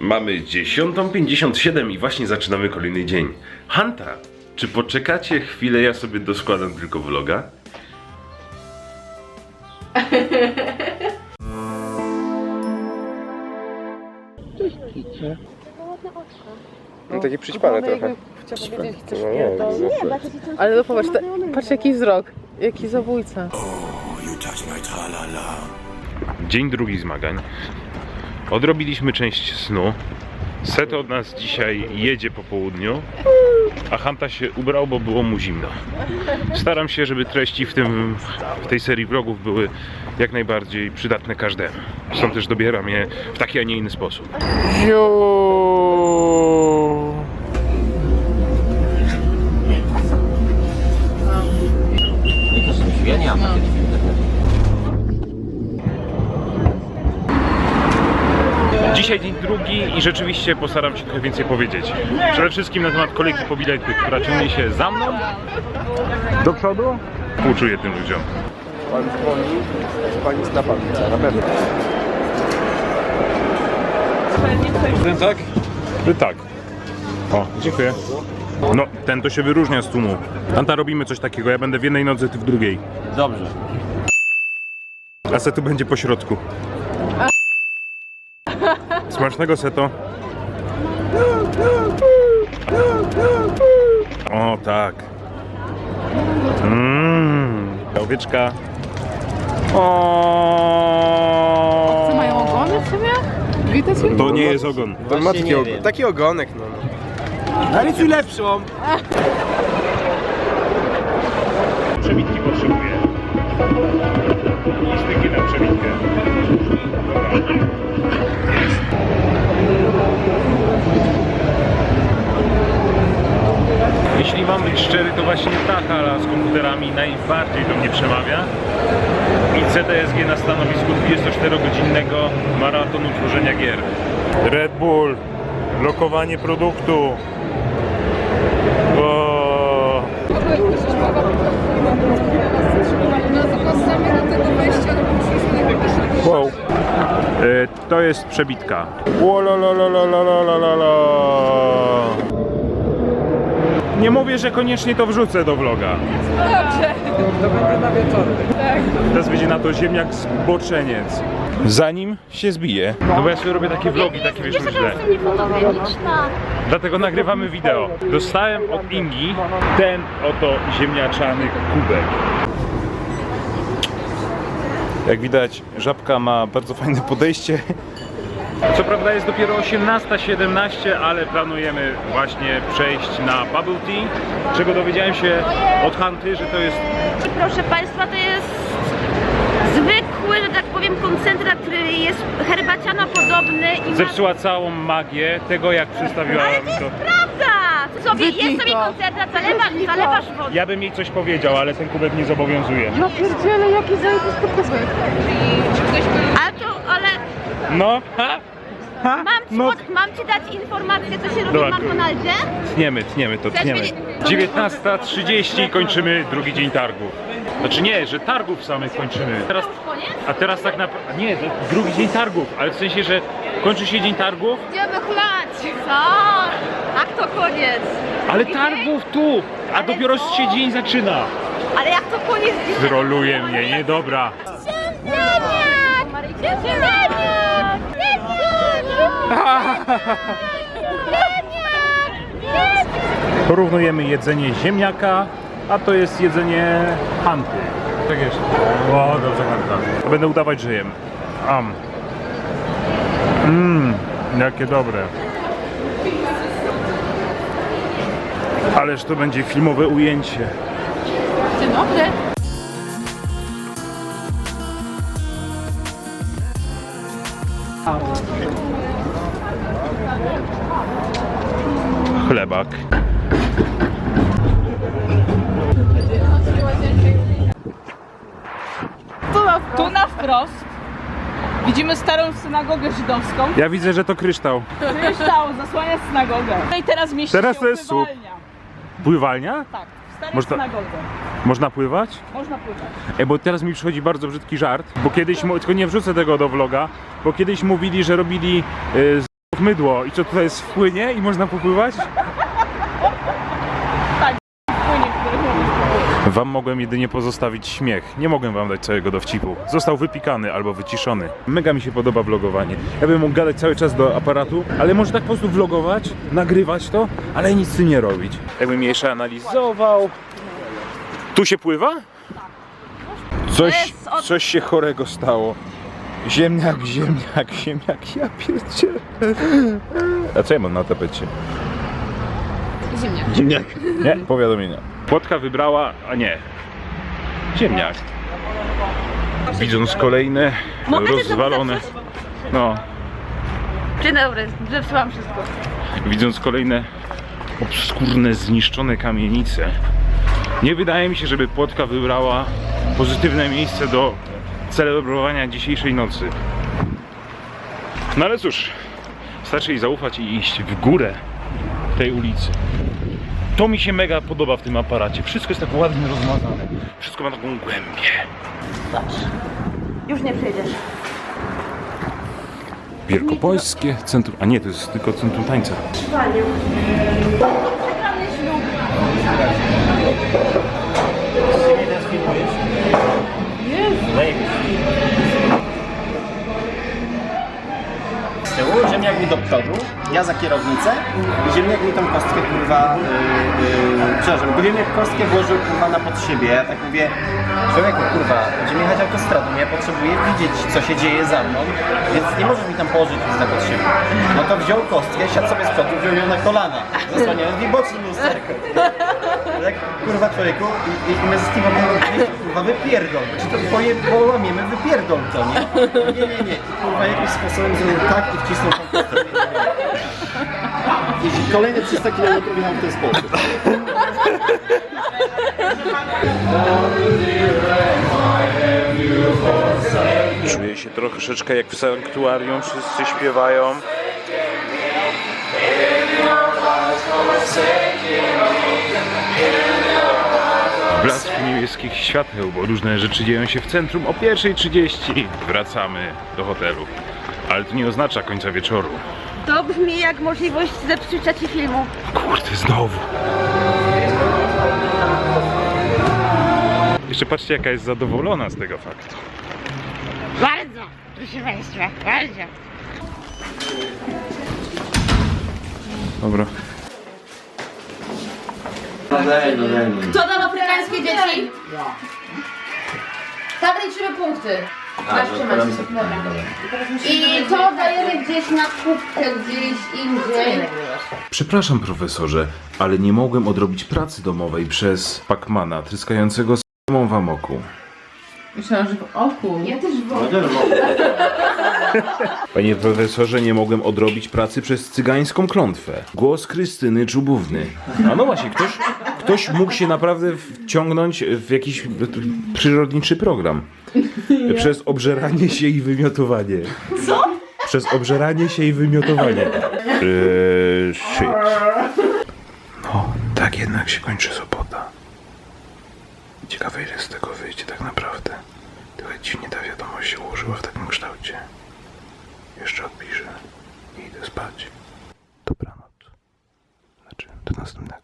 Mamy 10.57 i właśnie zaczynamy kolejny dzień. Hanta, czy poczekacie chwilę, ja sobie doskładam tylko vloga? No takie przyćpane trochę. Chciałam powiedzieć, chcesz No nie, pierdol. Ale no popatrz, te, patrz jaki wzrok, jaki zabójca. Dzień drugi zmagań. Odrobiliśmy część snu. Set od nas dzisiaj jedzie po południu, a Hanta się ubrał, bo było mu zimno. Staram się, żeby treści w, tym, w tej serii vlogów były jak najbardziej przydatne każdemu. Stąd też dobieram je w taki, a nie inny sposób. Ja drugi i rzeczywiście postaram się trochę więcej powiedzieć. Przede wszystkim na temat kolejki po bilety, która ciągnie się za mną do przodu. Współczuję tym ludziom. Pan dzwoni, pani zna pan, na pewno. Ten tak? Ty tak. O, dziękuję. No, ten to się wyróżnia z tłumu. Anta, robimy coś takiego. Ja będę w jednej nodze, ty w drugiej. Dobrze. A setu będzie po środku. Smacznego seto. O, tak. Mmm, owieczka. O. Co mają ogony w sumie? Widać je? To nie jest ogon. To ma taki, og- taki ogonek, no. Narysuj lepszą. Przebitki potrzebuję. I styki na przebitkę. Jeśli mam być szczery, to właśnie ta hala z komputerami najbardziej do mnie przemawia. I CTSG na stanowisku 24-godzinnego maratonu tworzenia gier. Red Bull, lokowanie produktu. O. Wow. E, to jest przebitka. Łololololololololo. Nie mówię, że koniecznie to wrzucę do vloga. Dobrze. To będzie na wieczór. Teraz będzie na to ziemniak zboczeniec. Zanim się zbije. No bo ja sobie robię takie vlogi, takie wiesz źle. Dlatego nagrywamy wideo. Dostałem od Ingi ten oto ziemniaczany kubek. Jak widać, żabka ma bardzo fajne podejście. Co prawda jest dopiero 18.17, ale planujemy właśnie przejść na bubble tea, czego dowiedziałem się od Hanty, że to jest Proszę Państwa, to jest zwykły, że tak powiem, koncentrat, który jest herbaciano podobny i ma... zepsuła całą magię tego, jak przedstawiła Ale to jest to. prawda! Sobie, jest sobie koncentrat, zalewasz, zalewasz wodę. Ja bym jej coś powiedział, ale ten kubek nie zobowiązuje. Ja pierdzielę, jaki zajebisty kubek. Ale to, ale No, ha? Mam ci, No, pod, mam ci dać informację, co się robi Dobra, w McDonaldzie? tniemy, tniemy to, tniemy. 19.30 kończymy drugi dzień targów. Znaczy nie, że targów samych kończymy. Teraz, Koniec? a teraz tak naprawdę, nie, to drugi dzień targów, ale w sensie, że kończy się dzień targów, Idziemy chlać! Co? Jak to koniec? ale targów tu, a dopiero się dzień zaczyna. Ale jak to koniec? Zroluje mnie, nie dobra. Ziemniak! Porównujemy jedzenie ziemniaka, a to jest jedzenie hanty. Tak jest. O, dobrze hanta. Będę udawać, że jem. Am. Mmm, jakie dobre. Ależ to będzie filmowe ujęcie. Dzień dobry. Chlebak. Tu na, tu na wprost widzimy starą synagogę żydowską. Ja widzę, że to kryształ. Kryształ zasłania synagogę. No i teraz mieści Teraz się to jest słup. pływalnia. Pływalnia? Tak, w starej Można- synagodze. Można pływać? Można pływać. Ej, bo teraz mi przychodzi bardzo brzydki żart, bo kiedyś, mu- tylko nie wrzucę tego do vloga, bo kiedyś mówili, że robili y, z Mydło i co tutaj jest w płynie i można popływać? Płynie, który mówisz. Wam mogłem jedynie pozostawić śmiech. Nie mogłem wam dać całego dowcipu. Został wypikany albo wyciszony. Mega mi się podoba vlogowanie. Ja bym mógł gadać cały czas do aparatu, ale może tak po prostu vlogować, nagrywać to, ale nic z tym nie robić. Jakbym jeszcze analizował. Tu się pływa? Coś, jest od- coś się chorego stało. Ziemniak, ziemniak, ziemniak, ja pierdzielę. A co ja mam na tapecie? Ziemniak. Ziemniak. Nie, powiadomienia. Płotka wybrała, a nie. Ziemniak. Widząc kolejne Mogę rozwalone. No, Dzień dobry, zepsułam wszystko. widząc kolejne obskurne, zniszczone kamienice. Nie wydaje mi się, żeby Płotka wybrała pozytywne miejsce do celebrowania dzisiejszej nocy. No ale cóż, starczy jej zaufać i iść w górę tej ulicy. To mi się mega podoba w tym aparacie. Wszystko jest tak ładnie rozmazane. Wszystko ma taką głębię. Już nie przyjdziesz. Wielkopolskie Centrum... A nie, to jest tylko Centrum Tańca. Z ja za kierownicę i ziemniak mi tą kostkę kurwa, yy, yy, przepraszam, ziemniak kostkę włożył kurwa na pod siebie. Ja tak mówię, człowieku kurwa, będziemy jechać autostradą, ja potrzebuję widzieć co się dzieje za mną, więc nie możesz mi tam położyć nic na pod siebie. No to wziął kostkę, siadł sobie z przodu, wziął ją na kolana, zasłaniając mi bocznym lusterko. Tak, kurwa człowieku, i, i, my ze Steve'em mówimy, kurwa wypierdol, czy to poje, połamiemy, wypierdol to, nie? Nie, nie, nie, I, kurwa jakimś sposobem zrobił tak i wcisnął tą kostkę. Kolejne 300 km jechał w ten sposób. Czuję się troszeczkę jak w sanktuarium, wszyscy śpiewają. Blask niebieskich świateł, bo różne rzeczy dzieją się w centrum o 1.30. Wracamy do hotelu. Ale to nie oznacza końca wieczoru. To brzmi jak możliwość zepsucia ci filmu. Kurde, znowu. Jeszcze patrzcie, jaka jest zadowolona z tego faktu. Bardzo, proszę Państwa, bardzo. Dobra. Kto dał afrykańskie dzieci? Tam liczymy punkty. Dobra. I to dajemy gdzieś na kubkę, gdzieś indziej. Przepraszam, profesorze, ale nie mogłem odrobić pracy domowej przez Pacmana tryskającego z w amoku. Myślałam, że w oku. Ja też wolę. Panie profesorze, nie mogłem odrobić pracy przez cygańską klątwę. Głos Krystyny Czubówny. A no właśnie, ktoś, ktoś mógł się naprawdę wciągnąć w jakiś przyrodniczy program. Przez obżeranie się i wymiotowanie. Co? Przez obżeranie się i wymiotowanie. Eee, shit. No, tak jednak się kończy sobota. Ciekawe ile z tego wyjdzie tak naprawdę. Trochę dziwnie ta wiadomość się ułożyła w takim kształcie. Jeszcze odpiszę i idę spać. Dobranoc. Znaczy, do następnego.